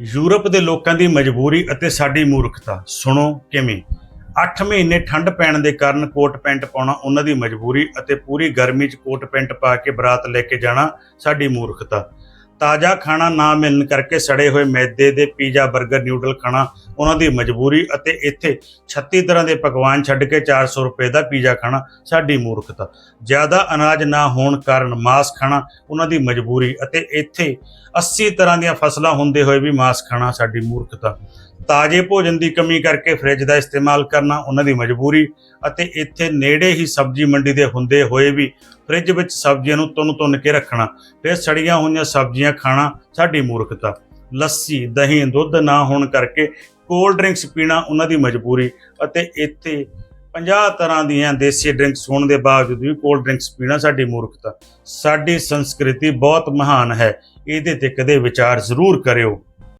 Europe ਦੇ ਲੋਕਾਂ ਦੀ ਮਜਬੂਰੀ ਅਤੇ ਸਾਡੀ ਮੂਰਖਤਾ। ਸੁਣੋ ਕਿਵੇਂ? 8 ਮਹੀਨੇ ਠੰਡ ਪੈਣ ਦੇ ਕਾਰਨ ਕੋਟ ਪੈਂਟ ਪਾਉਣਾ ਉਹਨਾਂ ਦੀ ਮਜਬੂਰੀ ਅਤੇ ਪੂਰੀ ਗਰਮੀ 'ਚ ਕੋਟ ਪੈਂਟ ਪਾ ਕੇ ਬਰਾਤ ਲੈ ਕੇ ਜਾਣਾ ਸਾਡੀ ਮੂਰਖਤਾ। ਤਾਜ਼ਾ ਖਾਣਾ ਨਾ ਮਿਲਣ ਕਰਕੇ ਸੜੇ ਹੋਏ ਮੈਦੇ ਦੇ ਪੀਜ਼ਾ 버ਗਰ ਨਿਊਡਲ ਖਾਣਾ ਉਹਨਾਂ ਦੀ ਮਜਬੂਰੀ ਅਤੇ ਇੱਥੇ 36 ਤਰ੍ਹਾਂ ਦੇ ਪਕਵਾਨ ਛੱਡ ਕੇ 400 ਰੁਪਏ ਦਾ ਪੀਜ਼ਾ ਖਾਣਾ ਸਾਡੀ ਮੂਰਖਤਾ। ਜ਼ਿਆਦਾ ਅਨਾਜ ਨਾ ਹੋਣ ਕਾਰਨ ਮਾਸ ਖਾਣਾ ਉਹਨਾਂ ਦੀ ਮਜਬੂਰੀ ਅਤੇ ਇੱਥੇ 80 ਤਰ੍ਹਾਂ ਦੀਆਂ ਫਸਲਾਂ ਹੁੰਦੇ ਹੋਏ ਵੀ ਮਾਸ ਖਾਣਾ ਸਾਡੀ ਮੂਰਖਤਾ। ਤਾਜ਼ੇ ਭੋਜਨ ਦੀ ਕਮੀ ਕਰਕੇ ਫ੍ਰਿਜ ਦਾ ਇਸਤੇਮਾਲ ਕਰਨਾ ਉਹਨਾਂ ਦੀ ਮਜਬੂਰੀ ਅਤੇ ਇੱਥੇ ਨੇੜੇ ਹੀ ਸਬਜ਼ੀ ਮੰਡੀ ਦੇ ਹੁੰਦੇ ਹੋਏ ਵੀ ਫ੍ਰਿਜ ਵਿੱਚ ਸਬਜ਼ੀਆਂ ਨੂੰ ਤੁੰਨ ਤੁੰਨ ਕੇ ਰੱਖਣਾ, ਫਿਰ ਸੜੀਆਂ ਹੋਈਆਂ ਸਬਜ਼ੀਆਂ ਖਾਣਾ ਸਾਡੀ ਮੂਰਖਤਾ। ਲੱਸੀ, ਦਹੀਂ, ਦੁੱਧ ਨਾ ਹੋਣ ਕਰਕੇ ਕੋਲਡ ਡਰਿੰਕਸ ਪੀਣਾ ਉਹਨਾਂ ਦੀ ਮਜਬੂਰੀ ਅਤੇ ਇੱਥੇ 50 ਤਰ੍ਹਾਂ ਦੀਆਂ ਦੇਸੀ ਡਰਿੰਕਸ ਹੋਣ ਦੇ ਬਾਵਜੂਦ ਵੀ ਕੋਲਡ ਡਰਿੰਕਸ ਪੀਣਾ ਸਾਡੀ ਮੂਰਖਤਾ। ਸਾਡੀ ਸੰਸਕ੍ਰਿਤੀ ਬਹੁਤ ਮਹਾਨ ਹੈ। ਇਹਦੇ ਤੇ ਕਦੇ ਵਿਚਾਰ ਜ਼ਰੂਰ ਕਰਿਓ।